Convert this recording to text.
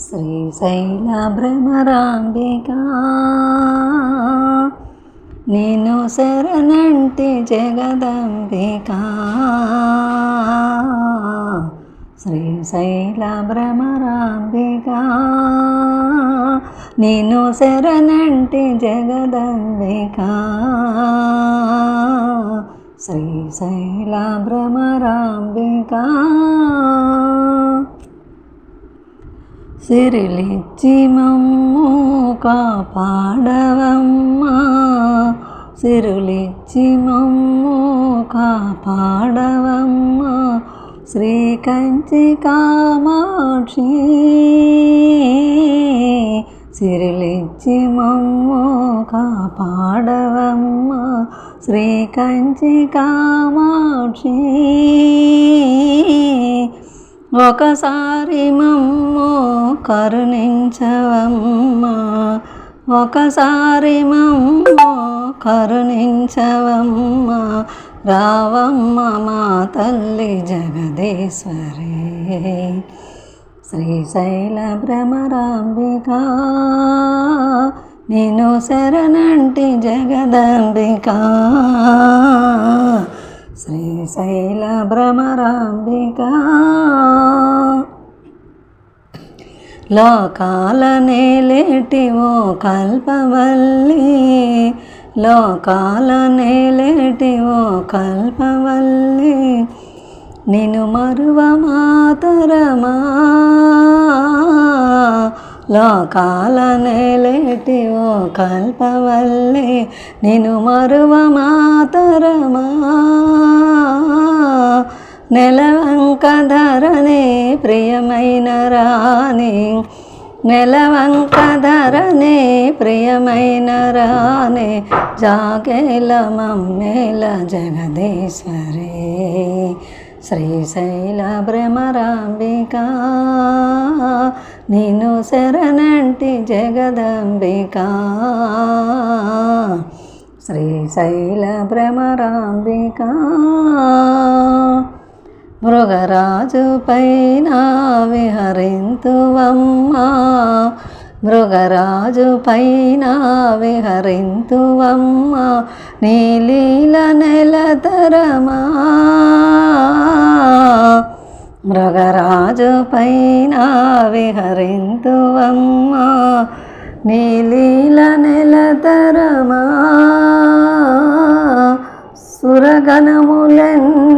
శ్రీశైల భ్రమరాంబికా. నేను శరణంటి జగదంబికా. శ్రీశైల భ్రమరాంబికా. నేను శరణంటి జగదంబికా. శ్రీశైల భ్రమరాంబికా. సిరిలిచ్చి మమ్ము కాపాడవమ్మా. సిరులిచ్చి మమ్ము కాపాడవమ్మా. శ్రీ కంచి కామాక్షి సిరిలిచ్చి మమ్ము కాపాడవమ్మా. శ్రీ కంచి కామాక్షి ఒకసారి మమ్ము కరుణించవమ్మా. ఒకసారి మమ్ము కరుణించవమ్మా. రావమ్మ మా తల్లి జగదీశ్వరి. శ్రీశైల భ్రమరాంబిక నేను శరణంటి జగదంబిక. శ్రీశైల భ్రమరాంబిక. లోకాల నేలేటివో కల్పవల్లి. లోకాల నేలేటివో కల్పవల్లి. నిను మరువ మాతరమా లోకాల నేలేటివో కల్పవల్లి. నిను మరువ మాతరమా నెలవంక ధరనే ప్రియమైన రాణి. నెలవంక ధరనే ప్రియమైన రాణి. జాగేల మమ్మేల జగదీశ్వరి. శ్రీశైల భ్రమరాంబిక నేను శరణంటి జగదంబిక. శ్రీశైల భ్రమరాంబికా మృగరాజు పైన విహరింతువమ్మా. మృగరాజు పైన విహరింతువమ్మా నీలీల నెలతరమా మృగరాజు పైన విహరింతువమ్మా నీలీల నెలతరమా సురగణములన్నీ